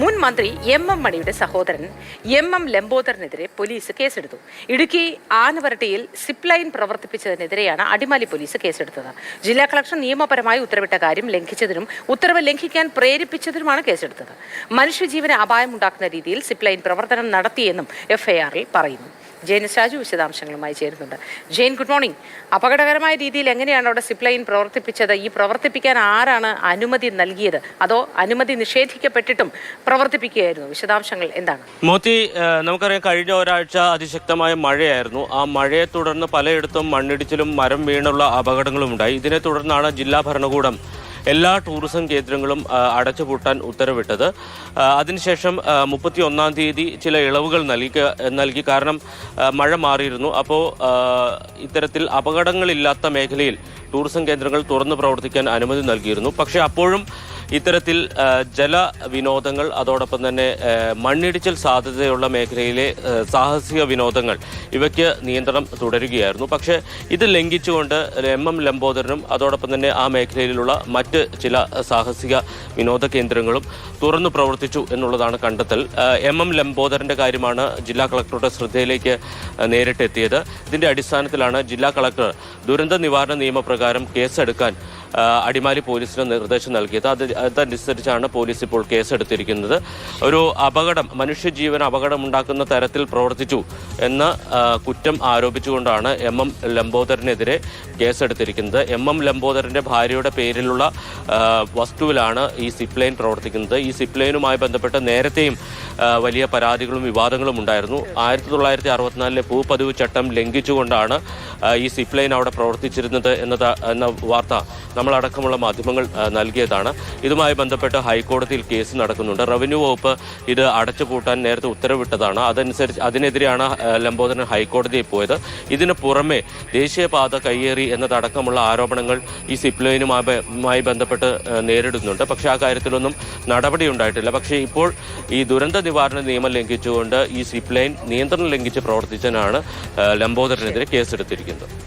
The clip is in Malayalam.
മുൻ മന്ത്രി എം എം മണിയുടെ സഹോദരൻ എം എം ലംബോദറിനെതിരെ പോലീസ് കേസെടുത്തു. ഇടുക്കി ആനവരട്ടിയിൽ സിപ്പ് ലൈൻ പ്രവർത്തിപ്പിച്ചതിനെതിരെയാണ് അടിമാലി പോലീസ് കേസെടുത്തത്. ജില്ലാ കളക്ടർ നിയമപരമായി ഉത്തരവിട്ട കാര്യം ലംഘിച്ചതിനും ഉത്തരവ് ലംഘിക്കാൻ പ്രേരിപ്പിച്ചതിനുമാണ് കേസെടുത്തത്. മനുഷ്യജീവന് അപായമുണ്ടാക്കുന്ന രീതിയിൽ സിപ്പ് ലൈൻ പ്രവർത്തനം നടത്തിയെന്നും എഫ്ഐആറിൽ പറയുന്നു. ജെയിൻ വിശദാംശങ്ങളുമായി ചേരുന്നുണ്ട്. ജെയിൻ ഗുഡ് മോർണിംഗ് അപകടകരമായ രീതിയിൽ എങ്ങനെയാണ് അവിടെ സിപ്പ് ലൈൻ പ്രവർത്തിപ്പിച്ചത്? ഈ പ്രവർത്തിപ്പിക്കാൻ ആരാണ് അനുമതി നൽകിയത്? അതോ അനുമതി നിഷേധിക്കപ്പെട്ടിട്ടും പ്രവർത്തിപ്പിക്കുകയായിരുന്നു. വിശദാംശങ്ങൾ എന്താണ്? മോത്തി നമുക്കറിയാം കഴിഞ്ഞ ഒരാഴ്ച അതിശക്തമായ മഴയായിരുന്നു. ആ മഴയെ തുടർന്ന് പലയിടത്തും മണ്ണിടിച്ചിലും മരം വീണുള്ള അപകടങ്ങളും ഉണ്ടായി. ഇതിനെ തുടർന്നാണ് ജില്ലാ ഭരണകൂടം എല്ലാ ടൂറിസം കേന്ദ്രങ്ങളും അടച്ചുപൂട്ടാൻ ഉത്തരവിട്ടത്. അതിനുശേഷം മുപ്പത്തി ഒന്നാം തീയതി ചില ഇളവുകൾ നൽകി നൽകി. കാരണം മഴ മാറിയിരുന്നു. അപ്പോൾ ഇത്തരത്തിൽ അപകടങ്ങളില്ലാത്ത മേഖലയിൽ ടൂറിസം കേന്ദ്രങ്ങൾ തുറന്നു പ്രവർത്തിക്കാൻ അനുമതി നൽകിയിരുന്നു. പക്ഷേ അപ്പോഴും ഇത്തരത്തിൽ ജല വിനോദങ്ങൾ അതോടൊപ്പം തന്നെ മണ്ണിടിച്ചിൽ സാധ്യതയുള്ള മേഖലയിലെ സാഹസിക വിനോദങ്ങൾ ഇവയ്ക്ക് നിയന്ത്രണം തുടരുകയായിരുന്നു. പക്ഷേ ഇത് ലംഘിച്ചുകൊണ്ട് എം. എം. ലംബോദരനും അതോടൊപ്പം തന്നെ ആ മേഖലയിലുള്ള മറ്റ് ചില സാഹസിക വിനോദ കേന്ദ്രങ്ങളും തുറന്നു പ്രവർത്തിച്ചു എന്നുള്ളതാണ് കണ്ടെത്തൽ. എം. എം. ലംബോദരന്റെ കാര്യമാണ് ജില്ലാ കളക്ടറുടെ ശ്രദ്ധയിലേക്ക് നേരിട്ടെത്തിയത്. ഇതിന്റെ അടിസ്ഥാനത്തിലാണ് ജില്ലാ കളക്ടർ ദുരന്ത നിവാരണ നിയമപ്രകാരം കേസെടുക്കാൻ അടിമാലി പോലീസിന് നിർദ്ദേശം നൽകിയത്. അത് അതനുസരിച്ചാണ് പോലീസ് ഇപ്പോൾ കേസെടുത്തിരിക്കുന്നത്. ഒരു അപകടം മനുഷ്യജീവൻ അപകടമുണ്ടാക്കുന്ന തരത്തിൽ പ്രവർത്തിച്ചു എന്ന കുറ്റം ആരോപിച്ചുകൊണ്ടാണ് എം എം ലംബോദരനെതിരെ കേസെടുത്തിരിക്കുന്നത്. എം എം ലംബോദരന്റെ ഭാര്യയുടെ പേരിലുള്ള വസ്തുവിലാണ് ഈ സിപ്ലൈൻ ലൈൻ പ്രവർത്തിക്കുന്നത്. ഈ സിപ്ലൈനുമായി ബന്ധപ്പെട്ട് നേരത്തെയും വലിയ പരാതികളും വിവാദങ്ങളും ഉണ്ടായിരുന്നു. ആയിരത്തി തൊള്ളായിരത്തി അറുപത്തിനാലിലെ ഭൂപതിവ് ചട്ടം ലംഘിച്ചുകൊണ്ടാണ് ഈ സിപ്പ് ലൈൻ അവിടെ പ്രവർത്തിച്ചിരുന്നത് എന്നത് എന്ന വാർത്ത നമ്മളടക്കമുള്ള മാധ്യമങ്ങൾ നൽകിയതാണ്. ഇതുമായി ബന്ധപ്പെട്ട് ഹൈക്കോടതിയിൽ കേസ് നടക്കുന്നുണ്ട്. റവന്യൂ വകുപ്പ് ഇത് അടച്ചുപൂട്ടാൻ നേരത്തെ ഉത്തരവിട്ടതാണ്. അതനുസരിച്ച് അതിനെതിരെയാണ് ലംബോധനൻ ഹൈക്കോടതിയിൽ പോയത്. ഇതിന് പുറമെ ദേശീയപാത കയ്യേറി എന്നതടക്കമുള്ള ആരോപണങ്ങൾ ഈ സിപ്പ് ലൈനുമായി ബന്ധപ്പെട്ട് നേരിടുന്നുണ്ട്. പക്ഷേ ആ കാര്യത്തിലൊന്നും നടപടി ഉണ്ടായിട്ടില്ല. പക്ഷേ ഇപ്പോൾ ഈ ദുരന്ത നിവാരണ നിയമം ലംഘിച്ചുകൊണ്ട് ഈ സിപ്പ് ലൈൻ നിയന്ത്രണം ലംഘിച്ച് പ്രവർത്തിച്ചതിനാണ് ലംബോധരനെതിരെ കേസെടുത്തിരിക്കുന്നത്. siguiendo.